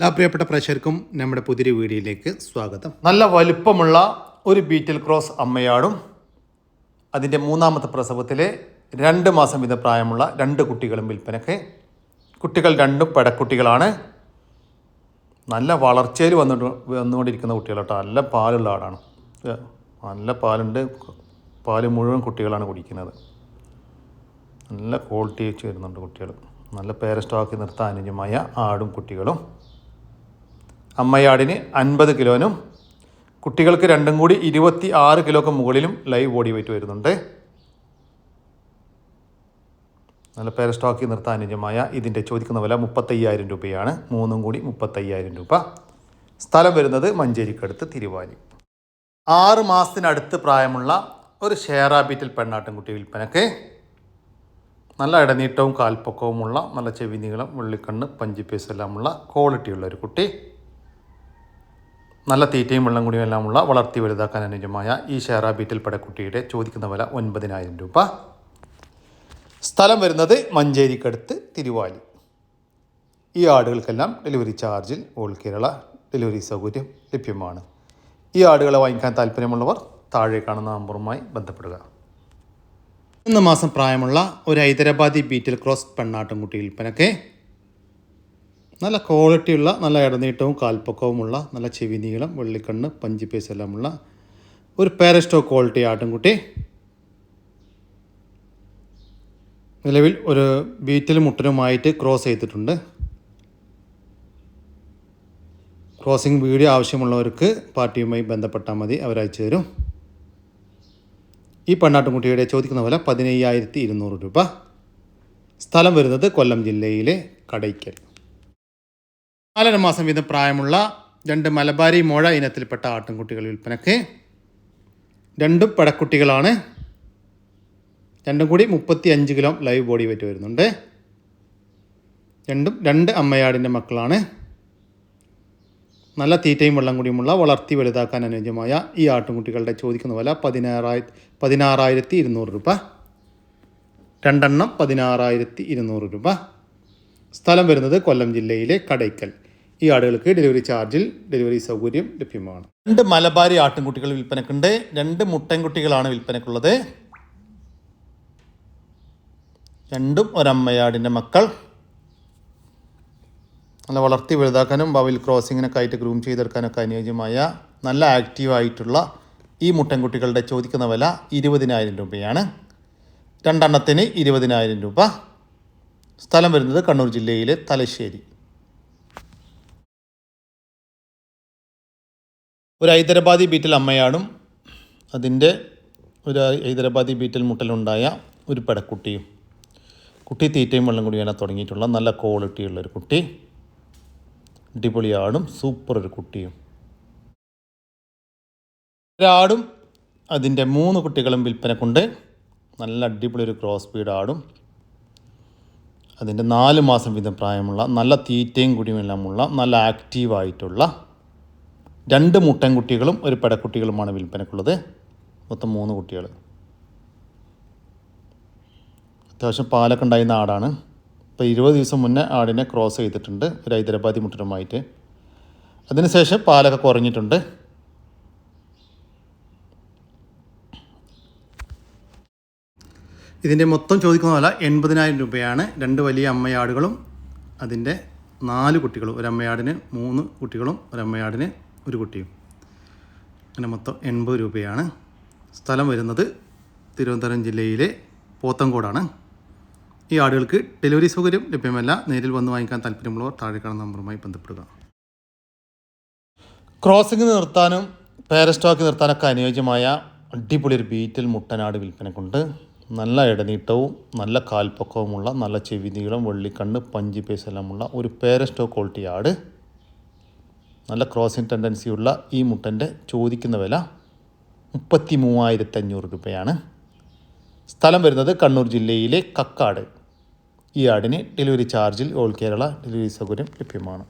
എല്ലാ പ്രിയപ്പെട്ട പ്രേക്ഷകർക്കും നമ്മുടെ പുതിയൊരു വീഡിയോയിലേക്ക് സ്വാഗതം. നല്ല വലിപ്പമുള്ള ഒരു ബീറ്റിൽ ക്രോസ് അമ്മയാടും അതിന്റെ മൂന്നാമത്തെ പ്രസവത്തിലെ രണ്ട് മാസം വിധ പ്രായമുള്ള രണ്ട് കുട്ടികളും വിൽപ്പനക്ക് കുട്ടികൾ രണ്ടും പെടക്കുട്ടികളാണ്. നല്ല വളർച്ചയിൽ വന്നിട്ട് വന്നുകൊണ്ടിരിക്കുന്ന കുട്ടികൾ കേട്ടോ. നല്ല പാലുള്ള ആടാണ്. നല്ല പാലുണ്ട്. പാൽ മുഴുവൻ കുട്ടികളാണ് കുടിക്കുന്നത്. നല്ല ക്വാളിറ്റി വെച്ച് വരുന്നുണ്ട് കുട്ടികൾ നല്ല പേരസ്റ്റോക്കി നിർത്താൻ അനുജമായ ആടും കുട്ടികളും. അമ്മയാടിന് അൻപത് കിലോനും കുട്ടികൾക്ക് രണ്ടും കൂടി ഇരുപത്തി ആറ് കിലോക്ക് മുകളിലും ലൈവ് ബോഡി വെയിറ്റ് വരുന്നുണ്ട്. നല്ല പേര സ്റ്റോക്കി നിർത്താൻ അനുജമായ ഇതിന്റെ ചോദിക്കുന്ന വില മുപ്പത്തയ്യായിരം രൂപയാണ്. മൂന്നും കൂടി മുപ്പത്തയ്യായിരം രൂപ. സ്ഥലം വരുന്നത് മഞ്ചേരിക്കടുത്ത് തിരുവാലി. ആറ് മാസത്തിനടുത്ത് പ്രായമുള്ള ഒരു ഷെയർ ബീറ്റിൽ പെണ്ണാട്ടിൻകുട്ടി വിൽപ്പനക്ക്. നല്ല ഇടനീട്ടവും കാൽപ്പൊക്കവുമുള്ള നല്ല ചെവി നീളം വെള്ളിക്കണ്ണ് പഞ്ചിപ്പേസ് എല്ലാമുള്ള ക്വാളിറ്റിയുള്ള ഒരു കുട്ടി. നല്ല തീറ്റയും വെള്ളം കുടിയും എല്ലാമുള്ള വളർത്തി വലുതാക്കാൻ അനുയോജ്യമായ ഈ ഷെയറ ബീറ്റിൽ പടക്കുട്ടിയുടെ ചോദിക്കുന്ന വില ഒൻപതിനായിരം രൂപ. സ്ഥലം വരുന്നത് മഞ്ചേരിക്കടുത്ത് തിരുവാലി. ഈ ആടുകൾക്കെല്ലാം ഡെലിവറി ചാർജിൽ ഓൾ കേരള ഡെലിവറി സൗകര്യം ലഭ്യമാണ്. ഈ ആടുകളെ വാങ്ങിക്കാൻ താല്പര്യമുള്ളവർ താഴെ കാണുന്ന നമ്പറുമായി ബന്ധപ്പെടുക. മൂന്ന് മാസം പ്രായമുള്ള ഒരു ഹൈദരാബാദി ബീറ്റിൽ ക്രോസ് പെണ്ണാട്ടുംകുട്ടി വിൽപ്പനക്ക് നല്ല ക്വാളിറ്റിയുള്ള നല്ല ഇടനീട്ടവും കാൽപ്പക്കവുമുള്ള നല്ല ചെവി നീളം വെള്ളിക്കണ്ണ് പഞ്ചിപ്പേസ് എല്ലാമുള്ള ഒരു പാരസ്റ്റോ ക്വാളിറ്റി ആട്ടുംകുട്ടി നിലവിൽ ഒരു ബീറ്റിൽ മുട്ടനുമായിട്ട് ക്രോസ് ചെയ്തിട്ടുണ്ട്. ക്രോസിംഗ് വീഡിയോ ആവശ്യമുള്ളവർക്ക് പാർട്ടിയുമായി ബന്ധപ്പെട്ടാൽ മതി അവരയച്ചു തരും. ഈ പെണ്ണാട്ടുംകുട്ടിയുടെ ചോദിക്കുന്ന വില പതിനയ്യായിരത്തി ഇരുന്നൂറ് രൂപ. സ്ഥലം വരുന്നത് കൊല്ലം ജില്ലയിലെ കടയ്ക്കൽ. നാലര മാസം വീതം പ്രായമുള്ള രണ്ട് മലബാരി മോഴ ഇനത്തിൽപ്പെട്ട ആട്ടിൻകുട്ടികൾ വിൽപ്പനക്ക് രണ്ടും പടക്കുട്ടികളാണ്. രണ്ടും കൂടി മുപ്പത്തി അഞ്ച് കിലോ ലൈവ് ബോഡി വെയിറ്റ് വരുന്നുണ്ട്. രണ്ടും രണ്ട് അമ്മയാടിന്റെ മക്കളാണ്. നല്ല തീറ്റയും വെള്ളം കൂടിയുമുള്ള വളർത്തി വലുതാക്കാൻ അനുയോജ്യമായ ഈ ആട്ടുംകുട്ടികളുടെ ചോദിക്കുന്ന വില പതിനാറായി പതിനാറായിരത്തി ഇരുന്നൂറ് രൂപ. രണ്ടെണ്ണം പതിനാറായിരത്തി ഇരുന്നൂറ് രൂപ. സ്ഥലം വരുന്നത് കൊല്ലം ജില്ലയിലെ കടയ്ക്കൽ. ഈ ആടുകൾക്ക് ഡെലിവറി ചാർജിൽ ഡെലിവറി സൗകര്യം ലഭ്യമാണ്. രണ്ട് മലബാരി ആട്ടിൻകുട്ടികൾ വിൽപ്പനക്കുണ്ട്. രണ്ട് മുട്ടൻകുട്ടികളാണ് വിൽപ്പനക്കുള്ളത്. രണ്ടും ഒരമ്മയാടിന്റെ മക്കൾ. നല്ല വളർത്തി വലുതാക്കാനും ഭാവിയിൽ ക്രോസിങ്ങിനൊക്കെ ആയിട്ട് ഗ്രൂം ചെയ്തെടുക്കാനൊക്കെ അനുയോജ്യമായ നല്ല ആക്റ്റീവായിട്ടുള്ള ഈ മുട്ടൻകുട്ടികളുടെ ചോദിക്കുന്ന വില ഇരുപതിനായിരം രൂപയാണ്. രണ്ടെണ്ണത്തിന് ഇരുപതിനായിരം രൂപ. സ്ഥലം വരുന്നത് കണ്ണൂർ ജില്ലയിലെ തലശ്ശേരി. ഒരു ഹൈദരാബാദി ബീറ്റൽ അമ്മയാടും അതിന്റെ ഒരു ഹൈദരാബാദി ബീറ്റിൽ മുട്ടലുണ്ടായ ഒരു പെടക്കുട്ടിയും. കുട്ടി തീറ്റയും വെള്ളം കൂടിയാണ് തുടങ്ങിയിട്ടുള്ള നല്ല ക്വാളിറ്റിയുള്ള ഒരു കുട്ടി. അടിപൊളിയാടും സൂപ്പർ ഒരു കുട്ടിയും. ഒരാടും അതിന്റെ മൂന്ന് കുട്ടികളും വിൽപ്പനക്കുണ്ട് നല്ല അടിപൊളി ഒരു ക്രോസ് സ്പീഡ് ആടും. അതിന്റെ നാല് മാസം വീതം പ്രായമുള്ള നല്ല തീറ്റയും കുടിയുമെല്ലാമുള്ള നല്ല ആക്റ്റീവായിട്ടുള്ള രണ്ട് മുട്ടൻകുട്ടികളും ഒരു പെടക്കുട്ടികളുമാണ് വിൽപ്പനക്കുള്ളത്. മൊത്തം മൂന്ന് കുട്ടികൾ അത്യാവശ്യം പാലൊക്കെ ഉണ്ടായിരുന്ന ആടാണ്. ഇപ്പോൾ ഇരുപത് ദിവസം മുന്നേ ആടിനെ ക്രോസ് ചെയ്തിട്ടുണ്ട്. ഒരു ഹൈദരാബാദി മുട്ടനുമായിട്ട്. അതിനുശേഷം പാലൊക്കെ കുറഞ്ഞിട്ടുണ്ട്. ഇതിന്റെ മൊത്തം ചോദിക്കുന്ന വില എൺപതിനായിരം രൂപയാണ്. രണ്ട് വലിയ അമ്മയാടുകളും അതിന്റെ നാല് കുട്ടികളും. ഒരു അമ്മയാടിന് മൂന്ന് കുട്ടികളും ഒരു അമ്മയാടിന് ഒരു കുട്ടിയും. അങ്ങനെ മൊത്തം എൺപത് രൂപയാണ്. സ്ഥലം വരുന്നത് തിരുവനന്തപുരം ജില്ലയിലെ പോത്തങ്കോടാണ് ഈ ആടുകൾക്ക് ഡെലിവറി സൗകര്യം ലഭ്യമല്ല. നേരിൽ വന്ന് വാങ്ങിക്കാൻ താല്പര്യമുള്ളവർ താഴെ നമ്പറുമായി ബന്ധപ്പെടുക. ക്രോസിംഗ് നിർത്താനും പാരസ്റ്റോക്ക് നിർത്താനൊക്കെ അനുയോജ്യമായ അടിപൊളി ഒരു ബീറ്റിൽ മുട്ടനാട് വിൽപ്പനക്കുണ്ട്. നല്ല ഇടനീട്ടവും നല്ല കാൽപ്പൊക്കവുമുള്ള നല്ല ചെവി നീളം വെള്ളിക്കണ്ണ് പഞ്ചി പേസ് എല്ലാമുള്ള ഒരു പേരസ്റ്റോ ക്വാളിറ്റി ആട്. നല്ല ക്രോസിംഗ് ടെൻഡൻസിയുള്ള ഈ മുട്ടന്റെ ചോദിക്കുന്ന വില മുപ്പത്തി മൂവായിരത്തി അഞ്ഞൂറ് രൂപയാണ്. സ്ഥലം വരുന്നത് കണ്ണൂർ ജില്ലയിലെ കക്കാട്. ഈ ആടിന് ഡെലിവറി ചാർജിൽ ഓൾ കേരള ഡെലിവറി സൗകര്യം ലഭ്യമാണ്.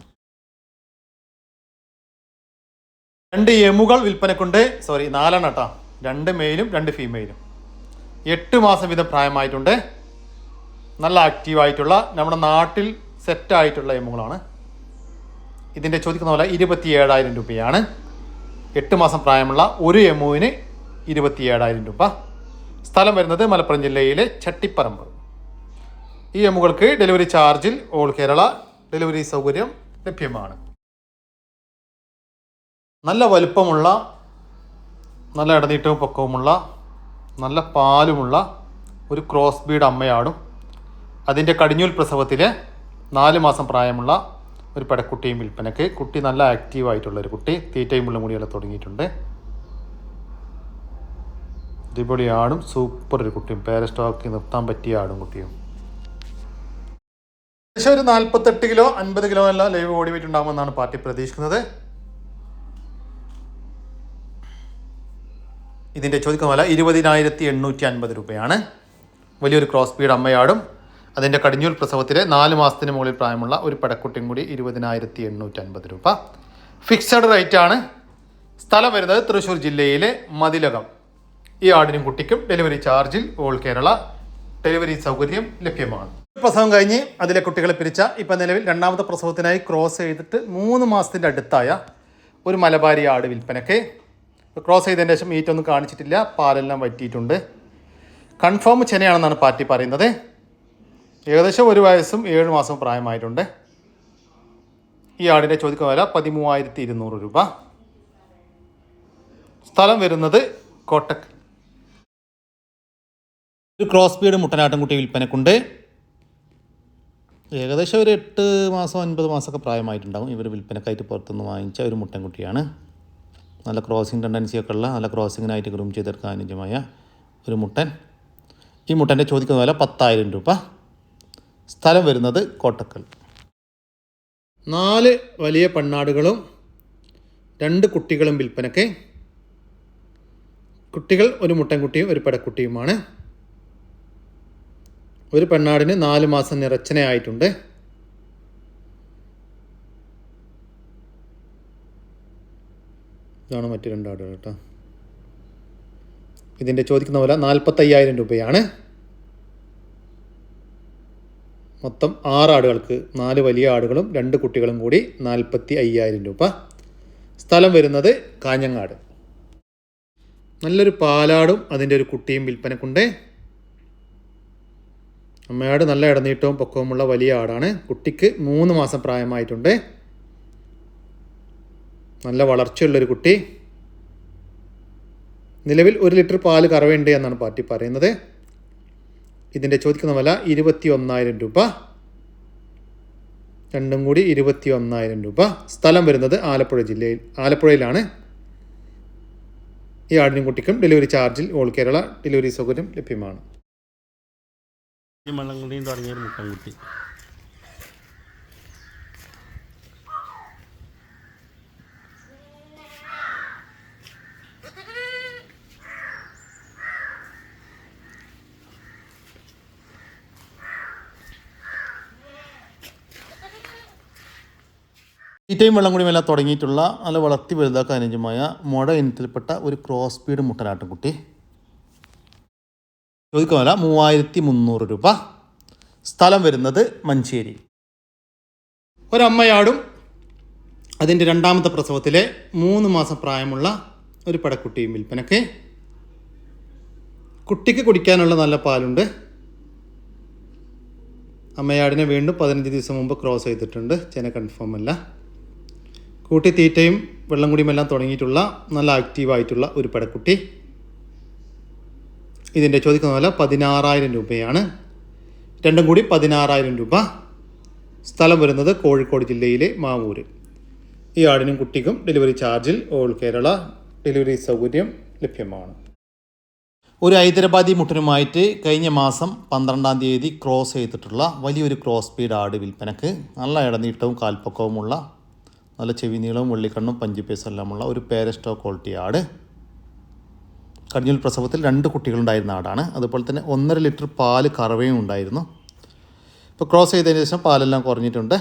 രണ്ട് എമുകൾ വിൽപ്പനക്കുണ്ട്. സോറി നാലാണ് കേട്ടോ. രണ്ട് മെയിലും രണ്ട് ഫീമെയിലും എട്ട് മാസം വീതം പ്രായമായിട്ടുണ്ട്. നല്ല ആക്റ്റീവായിട്ടുള്ള നമ്മുടെ നാട്ടിൽ സെറ്റായിട്ടുള്ള എമുകളാണ്. ഇതിന്റെ ചോദിക്കുന്ന പോലെ ഇരുപത്തി ഏഴായിരം രൂപയാണ്. എട്ട് മാസം പ്രായമുള്ള ഒരു എമുവിന് ഇരുപത്തി ഏഴായിരം രൂപ. സ്ഥലം വരുന്നത് മലപ്പുറം ജില്ലയിലെ ചട്ടിപ്പറമ്പ്. ഈ എമ്മുകൾക്ക് ഡെലിവറി ചാർജിൽ ഓൾ കേരള ഡെലിവറി സൗകര്യം ലഭ്യമാണ്. നല്ല വലുപ്പമുള്ള നല്ല ഇടനീട്ടവും പൊക്കവുമുള്ള നല്ല പാലുമുള്ള ഒരു ക്രോസ് ബീഡ് അമ്മയാടും. അതിന്റെ കടിഞ്ഞൂൽ പ്രസവത്തിൽ നാല് മാസം പ്രായമുള്ള ഒരു പെടക്കുട്ടിയും വിൽപ്പനക്ക് കുട്ടി നല്ല ആക്റ്റീവായിട്ടുള്ള ഒരു കുട്ടി. തീറ്റയും മുള്ളുമുടിയെല്ലാം തുടങ്ങിയിട്ടുണ്ട്. അടിപൊളി ആടും സൂപ്പർ ഒരു കുട്ടിയും. പേര സ്റ്റോക്ക് നിർത്താൻ പറ്റിയ ആടും കുട്ടിയും. ഏകദേശം ഒരു നാൽപ്പത്തെട്ട് കിലോ അൻപത് കിലോ എല്ലാം ലൈവ് ബോഡി വെയിറ്റ് ഉണ്ടാകുമെന്നാണ് പാർട്ടി പ്രതീക്ഷിക്കുന്നത്. ഇതിന്റെ ചോദിക്കുന്ന വില ഇരുപതിനായിരത്തി എണ്ണൂറ്റി അൻപത് രൂപയാണ്. വലിയൊരു ക്രോസ് സ്പീഡ് അമ്മയാടും. അതിന്റെ കടിഞ്ഞൂൽ പ്രസവത്തിലെ നാല് മാസത്തിന് മുകളിൽ പ്രായമുള്ള ഒരു പടക്കുട്ടിയും കൂടി ഇരുപതിനായിരത്തി എണ്ണൂറ്റി അൻപത് രൂപ. ഫിക്സഡ് റേറ്റ് ആണ്. സ്ഥലം വരുന്നത് തൃശ്ശൂർ ജില്ലയിലെ മതിലകം. ഈ ആടിനും കുട്ടിക്കും ഡെലിവറി ചാർജിൽ ഓൾ കേരള ഡെലിവറി സൗകര്യം ലഭ്യമാണ്. പ്രസവം കഴിഞ്ഞ് അതിലെ കുട്ടികളെ പിരിച്ച ഇപ്പം നിലവിൽ രണ്ടാമത്തെ പ്രസവത്തിനായി ക്രോസ് ചെയ്തിട്ട് മൂന്ന് മാസത്തിന്റെ അടുത്തായ ഒരു മലബാരി ആട് വിൽപ്പനയ്ക്ക് ക്രോസ് ചെയ്തതിന് ശേഷം ഈറ്റൊന്നും കാണിച്ചിട്ടില്ല പാലെല്ലാം വറ്റിയിട്ടുണ്ട്. കൺഫേം ചെനയാണെന്നാണ് പാർട്ടി പറയുന്നത്. ഏകദേശം ഒരു വയസ്സും ഏഴ് മാസം പ്രായമായിട്ടുണ്ട്. ഈ ആടിന്റെ ചോദിക്കുന്ന വില പതിമൂവായിരത്തി ഇരുന്നൂറ് രൂപ. സ്ഥലം വരുന്നത് കോട്ടക് ഒരു ക്രോസ് ബീഡ് മുട്ടനാട്ടിൻകുട്ടി വിൽപ്പനക്കുണ്ട്. ഏകദേശം ഒരു എട്ട് മാസം ഒൻപത് മാസമൊക്കെ പ്രായമായിട്ടുണ്ടാകും ഇവർ വിൽപ്പനക്കായിട്ട് പുറത്തുനിന്ന് വാങ്ങിച്ച ഒരു മുട്ടൻകുട്ടിയാണ്. നല്ല ക്രോസിങ് ടെൻഡൻസിയൊക്കെ ഉള്ള നല്ല ക്രോസിങ്ങിനായിട്ട് ഗ്രൂം ചെയ്തെടുക്കാൻ അനുജമായ ഒരു മുട്ടൻ. ഈ മുട്ടന്റെ ചോദിക്കുന്ന വില പത്തായിരം രൂപ. സ്ഥലം വരുന്നത് കോട്ടക്കൽ. നാല് വലിയ പണ്ണാടുകളും രണ്ട് കുട്ടികളും വിൽപ്പനയ്ക്ക്. കുട്ടികൾ ഒരു മുട്ടൻകുട്ടിയും ഒരു പെടക്കുട്ടിയുമാണ്. ഒരു പെണ്ണാടിന് നാല് മാസം നിറച്ചനയായിട്ടുണ്ട്. ഇതാണ് മറ്റു രണ്ടാടുകൾ കേട്ടോ. ഇതിന്റെ ചോദിക്കുന്ന വില നാൽപ്പത്തയ്യായിരം രൂപയാണ്. മൊത്തം ആറ് ആടുകൾക്ക് നാല് വലിയ ആടുകളും രണ്ട് കുട്ടികളും കൂടി നാൽപ്പത്തി അയ്യായിരം രൂപ. സ്ഥലം വരുന്നത് കാഞ്ഞങ്ങാട്. നല്ലൊരു പാലാടും അതിന്റെ ഒരു കുട്ടിയും വിൽപ്പനക്കുണ്ട്. അമ്മയാട് നല്ല ഇടനീട്ടവും പൊക്കവുമുള്ള വലിയ ആടാണ്. കുട്ടിക്ക് മൂന്ന് മാസം പ്രായമായിട്ടുണ്ട്. നല്ല വളർച്ചയുള്ളൊരു കുട്ടി. നിലവിൽ ഒരു ലിറ്റർ പാൽ കറവയുണ്ട് എന്നാണ് പാർട്ടി പറയുന്നത്. ഇതിന്റെ ചോദിക്കുന്ന വില ഇരുപത്തി ഒന്നായിരം രൂപ. രണ്ടും കൂടി ഇരുപത്തി ഒന്നായിരം രൂപ. സ്ഥലം വരുന്നത് ആലപ്പുഴ ജില്ലയിൽ ആലപ്പുഴയിലാണ്. ഈ ആടിനും കുട്ടിക്കും ഡെലിവറി ചാർജിൽ ഓൾ കേരള ഡെലിവറി സൗകര്യം ലഭ്യമാണ്. ഈ തുടങ്ങിയ മുട്ടൻകുട്ടി. തീറ്റയും വെള്ളം കൂടി എല്ലാം തുടങ്ങിയിട്ടുള്ള നല്ല വളർത്തി വലുതാക്കാൻ അനുയോജ്യമായ മുട ഇനത്തിൽപ്പെട്ട ഒരു ക്രോസ് സ്പീഡ് മുട്ടനാട്ടുംകുട്ടി ചോദിക്കുമല്ല മൂവായിരത്തി മുന്നൂറ് രൂപ. സ്ഥലം വരുന്നത് മഞ്ചേരി. ഒരമ്മയാടും അതിന്റെ രണ്ടാമത്തെ പ്രസവത്തിലെ മൂന്ന് മാസം പ്രായമുള്ള ഒരു പടക്കുട്ടിയും വിൽപ്പനക്ക് കുട്ടിക്ക് കുടിക്കാനുള്ള നല്ല പാലുണ്ട്. അമ്മയാടിനെ വീണ്ടും പതിനഞ്ച് ദിവസം മുമ്പ് ക്രോസ് ചെയ്തിട്ടുണ്ട്. ചെന കൺഫേം അല്ല. കൂട്ടി തീറ്റയും വെള്ളം കുടിയുമെല്ലാം തുടങ്ങിയിട്ടുള്ള നല്ല ആക്റ്റീവായിട്ടുള്ള ഒരു പെടക്കുട്ടി. ഇതിന്റെ ചോദിക്കുന്ന വില പതിനാറായിരം രൂപയാണ്. രണ്ടും കൂടി പതിനാറായിരം രൂപ. സ്ഥലം വരുന്നത് കോഴിക്കോട് ജില്ലയിലെ മാവൂര്. ഈ ആടിനും കുട്ടിക്കും ഡെലിവറി ചാർജിൽ ഓൾ കേരള ഡെലിവറി സൗകര്യം ലഭ്യമാണ്. ഒരു ഹൈദരാബാദി മുട്ടനുമായിട്ട് കഴിഞ്ഞ മാസം പന്ത്രണ്ടാം തീയതി ക്രോസ് ചെയ്തിട്ടുള്ള വലിയൊരു ക്രോസ് സ്പീഡ് ആട് വിൽപ്പനക്ക് നല്ല ഇടനീട്ടവും കാൽപ്പക്കവുമുള്ള നല്ല ചെവി നീളവും വെള്ളിക്കണ്ണും പഞ്ചിപ്പേസെല്ലാമുള്ള ഒരു പേരസ്റ്റോ ക്വാളിറ്റി ആട്. കടിഞ്ഞൂൽ പ്രസവത്തിൽ രണ്ട് കുട്ടികളുണ്ടായിരുന്ന ആടാണ്. അതുപോലെ തന്നെ ഒന്നര ലിറ്റർ പാൽ കറവയും ഉണ്ടായിരുന്നു. ഇപ്പോൾ ക്രോസ് ചെയ്തതിന് ശേഷം പാലെല്ലാം കുറഞ്ഞിട്ടുണ്ട്.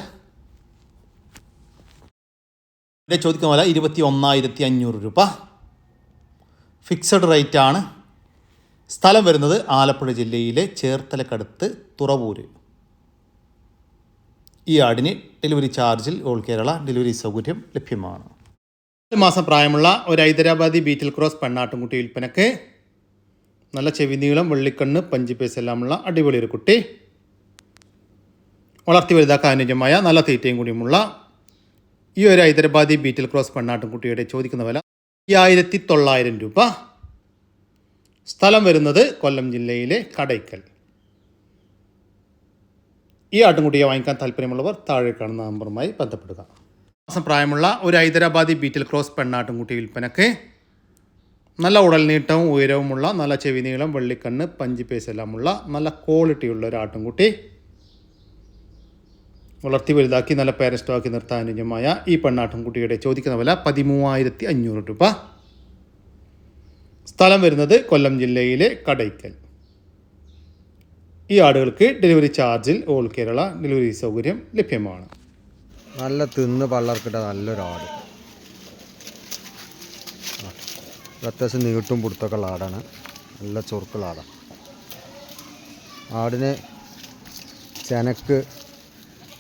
എന്റെ ചോദിക്കുന്ന പോലെ ഇരുപത്തി ഒന്നായിരത്തി അഞ്ഞൂറ് രൂപ. ഫിക്സഡ് റേറ്റ് ആണ് സ്ഥലം വരുന്നത് ആലപ്പുഴ ജില്ലയിലെ ചേർത്തലക്കടുത്ത് തുറവൂര്. ഈ ആടിന് ഡെലിവറി ചാർജിൽ ഓൾ കേരള ഡെലിവറി സൗകര്യം ലഭ്യമാണ്. ഒരു മാസം പ്രായമുള്ള ഒരു ഹൈദരാബാദി ബീറ്റിൽ ക്രോസ് പെണ്ണാട്ടുംകുട്ടി വിൽപ്പനക്ക് നല്ല ചെവി നീളം വെള്ളിക്കണ്ണ് പഞ്ചിപ്പേസ് എല്ലാമുള്ള അടിപൊളി ഒരു കുട്ടി. വളർത്തി വലുതാക്കാൻ അനുയോജ്യമായ നല്ല തീറ്റയും കൂടിയുമുള്ള ഈ ഒരു ഹൈദരാബാദി ബീറ്റിൽ ക്രോസ് പെണ്ണാട്ടുംകുട്ടിയുടെ ചോദിക്കുന്ന വില അയ്യായിരത്തി തൊള്ളായിരം രൂപ. സ്ഥലം വരുന്നത് കൊല്ലം ജില്ലയിലെ കടയ്ക്കൽ. ഈ ആട്ടുംകുട്ടിയെ വാങ്ങിക്കാൻ താല്പര്യമുള്ളവർ താഴെ കാണുന്ന നമ്പറുമായി ബന്ധപ്പെടുക. മാസം പ്രായമുള്ള ഒരു ഹൈദരാബാദി ബീറ്റിൽ ക്രോസ് പെണ്ണാട്ടുംകുട്ടി വിൽപ്പനക്ക് നല്ല ഉടൽ നീട്ടവും ഉയരവുമുള്ള നല്ല ചെവി നീളം വെള്ളിക്കണ്ണ് പഞ്ചി എല്ലാമുള്ള നല്ല ക്വാളിറ്റിയുള്ള ഒരു ആട്ടുംകുട്ടി വളർത്തി വലുതാക്കി നല്ല പേരസ്റ്റോക്കി നിർത്താൻ അനുജമായ ഈ പെണ്ണാട്ടുംകുട്ടിയുടെ ചോദിക്കുന്ന വില പതിമൂവായിരത്തി അഞ്ഞൂറ് രൂപ. സ്ഥലം വരുന്നത് കൊല്ലം ജില്ലയിലെ കടയ്ക്കൽ. ഈ ആടുകൾക്ക് ഡെലിവറി ചാർജിൽ ഓൾ കേരള ഡെലിവറി സൗകര്യം ലഭ്യമാണ്. നല്ല തിന്ന് പള്ളർക്കിട്ട നല്ലൊരു ആട്. അത്യാവശ്യം നീട്ടും പിടുത്തൊക്കെ ഉള്ള ആടാണ്. നല്ല ചൊറുക്കുള്ള ആടാണ് ആടിന് ചെനക്ക്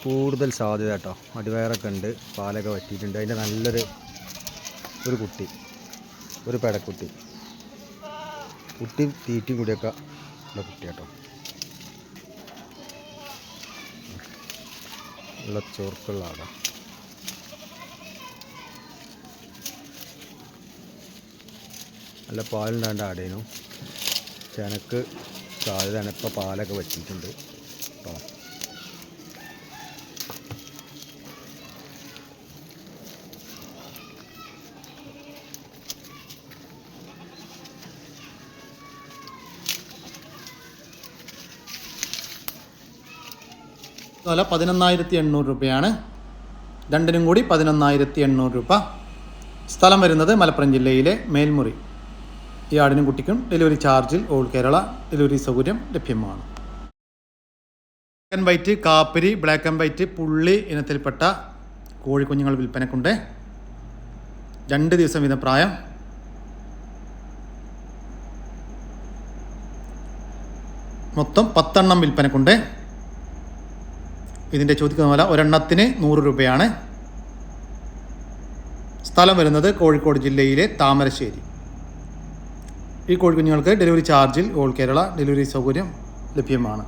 കൂടുതൽ സാധ്യത കേട്ടോ. അടിവയറൊക്കെ ഉണ്ട് പാലൊക്കെ വറ്റിയിട്ടുണ്ട്. അതിന്റെ നല്ലൊരു ഒരു കുട്ടി ഒരു പെടക്കുട്ടി. കുട്ടി തീറ്റയും കൂടിയൊക്കെ ഉള്ള കുട്ടി കേട്ടോ ചൊറുക്കുള്ള ആടാണ് നല്ല പാലുണ്ടാണ്ട് ആടേനു. ചെനക്ക് സാധ്യതയാണ് ഇപ്പോൾ പാലൊക്കെ വറ്റിയിട്ടുണ്ട് വില പതിനൊന്നായിരത്തി എണ്ണൂറ് രൂപയാണ്. രണ്ടിനും കൂടി പതിനൊന്നായിരത്തി എണ്ണൂറ് രൂപ. സ്ഥലം വരുന്നത് മലപ്പുറം ജില്ലയിലെ മേൽമുറി. ഈ ആടിനും കുട്ടിക്കും ഡെലിവറി ചാർജിൽ ഓൾ കേരള ഡെലിവറി സൗകര്യം ലഭ്യമാണ്. ബ്ലാക്ക് ആൻഡ് വൈറ്റ് കാപ്പരി ബ്ലാക്ക് ആൻഡ് വൈറ്റ് പുള്ളി ഇനത്തിൽപ്പെട്ട കോഴിക്കുഞ്ഞുങ്ങൾ വിൽപ്പനക്കുണ്ട്. രണ്ട് ദിവസം വീതം പ്രായം. മൊത്തം പത്തെണ്ണം വിൽപ്പനക്കുണ്ട്. ഇതിന്റെ ചോദിക്കുന്ന വില ഒരെണ്ണത്തിന് നൂറ് രൂപയാണ്. സ്ഥലം വരുന്നത് കോഴിക്കോട് ജില്ലയിലെ താമരശ്ശേരി. ഈ കോഴിക്കുഞ്ഞുങ്ങൾക്ക് ഡെലിവറി ചാർജിൽ ഓൾ കേരള ഡെലിവറി സൗകര്യം ലഭ്യമാണ്.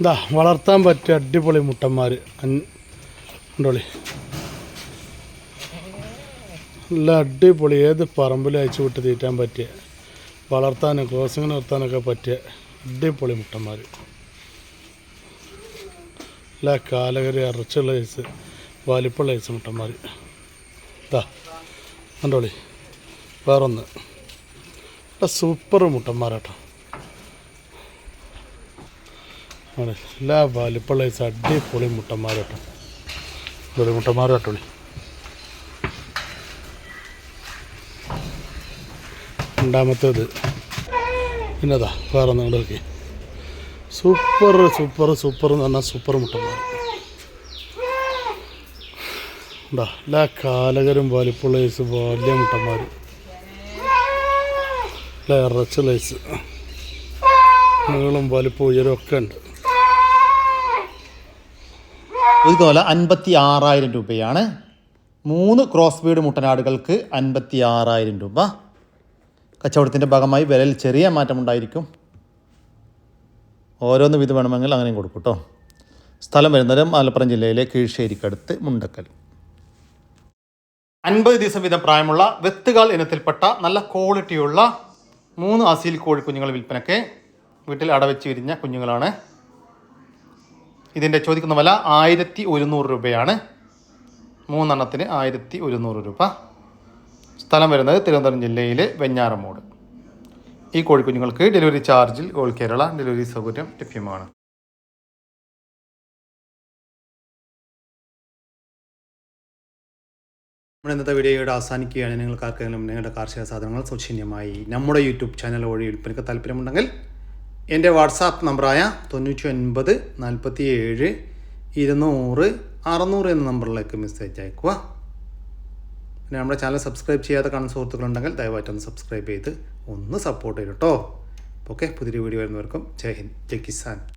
ഇതാ വളർത്താൻ പറ്റിയ അടിപൊളി മുട്ടന്മാർ ഉണ്ടോളി നല്ല അടിപൊളി. ഏത് പറമ്പിലും അയച്ചു വിട്ട് തീറ്റാൻ പറ്റിയ വളർത്താനും ക്രോസിങ് നിർത്താനൊക്കെ പറ്റിയ അടിപൊളി മുട്ടന്മാർ നല്ല കാലകരി ഇറച്ചുള്ള ഐസ് വലിപ്പുള്ള ഐസ് മുട്ടന്മാർ ഇതാ കണ്ടോളി വേറൊന്ന്. നല്ല സൂപ്പർ മുട്ടന്മാരാട്ടോ. എല്ലാ വലിപ്പുള്ള ഐസ് അടിപൊളി മുട്ടന്മാർ കേട്ടോ അടിപൊളി മുട്ടന്മാർ കേട്ടോളി രണ്ടാമത്തേത് പിന്നെതാ വേറെ ഒന്നും കൂടെ നോക്കി. സൂപ്പർ സൂപ്പർ സൂപ്പർ എന്ന് പറഞ്ഞാൽ സൂപ്പർ മുട്ടന്മാർ ഉണ്ടാ എല്ലാ കാലകരും വലിപ്പുള്ള ഐസ് വലിയ മുട്ടന്മാർ എല്ലാ ഇറച്ച ലൈസ്. നീളം വലിപ്പം ഉയരം ഒക്കെ ഉണ്ട്. ഇതുപോലെ അൻപത്തി ആറായിരം രൂപയാണ്. മൂന്ന് ക്രോസ് ബീഡ് മുട്ടനാടുകൾക്ക് അൻപത്തി ആറായിരം രൂപ. കച്ചവടത്തിന്റെ ഭാഗമായി വിലയിൽ ചെറിയ മാറ്റമുണ്ടായിരിക്കും. ഓരോന്ന് വിധ വേണമെങ്കിൽ അങ്ങനെയും കൊടുക്കും കേട്ടോ സ്ഥലം വരുന്നത് മലപ്പുറം ജില്ലയിലെ കീഴ്ശ്ശേരിക്കടുത്ത് മുണ്ടക്കൽ. അൻപത് ദിവസം വീതം പ്രായമുള്ള വെത്തുകാൽ ഇനത്തിൽപ്പെട്ട നല്ല ക്വാളിറ്റിയുള്ള മൂന്ന് അസീൽ കോഴിക്കുഞ്ഞുങ്ങൾ വിൽപ്പനയ്ക്ക് വീട്ടിൽ അടവെച്ച് വിരിഞ്ഞ കുഞ്ഞുങ്ങളാണ്. ഇതിന്റെ ചോദിക്കുന്ന വില ആയിരത്തി ഒരുന്നൂറ് രൂപയാണ്. മൂന്നെണ്ണത്തിന് ആയിരത്തി ഒരുന്നൂറ് രൂപ. സ്ഥലം വരുന്നത് തിരുവനന്തപുരം ജില്ലയിലെ വെഞ്ഞാറമൂട്. ഈ കോഴിക്കുഞ്ഞുങ്ങൾക്ക് ഡെലിവറി ചാർജിൽ ഓൾ കേരള ഡെലിവറി സൗകര്യം ലഭ്യമാണ്. നമ്മുടെ ഇന്നത്തെ വീഡിയോയുടെ അവസാനിക്കുകയാണ്. നിങ്ങൾക്ക് ആർക്കെങ്കിലും നിങ്ങളുടെ കാർഷിക സാധനങ്ങൾ സൗജന്യമായി നമ്മുടെ യൂട്യൂബ് ചാനൽ വഴി വിൽപ്പനയ്ക്ക് താല്പര്യമുണ്ടെങ്കിൽ എന്റെ വാട്സാപ്പ് നമ്പറായ തൊണ്ണൂറ്റി ഒൻപത് നാൽപ്പത്തി ഏഴ് ഇരുന്നൂറ് അറുന്നൂറ് എന്ന നമ്പറിലേക്ക് മെസ്സേജ് അയക്കുക പിന്നെ നമ്മുടെ ചാനൽ സബ്സ്ക്രൈബ് ചെയ്യാത്ത കാണുന്ന സുഹൃത്തുക്കളുണ്ടെങ്കിൽ ദയവായിട്ടൊന്ന് സബ്സ്ക്രൈബ് ചെയ്ത് ഒന്ന് സപ്പോർട്ട് ചെയ്യും കേട്ടോ. ഓക്കെ പുതിയൊരു വീഡിയോ വരുന്നവർക്കും ജയ് ഹിന്ദ് ജയ് കിസാൻ.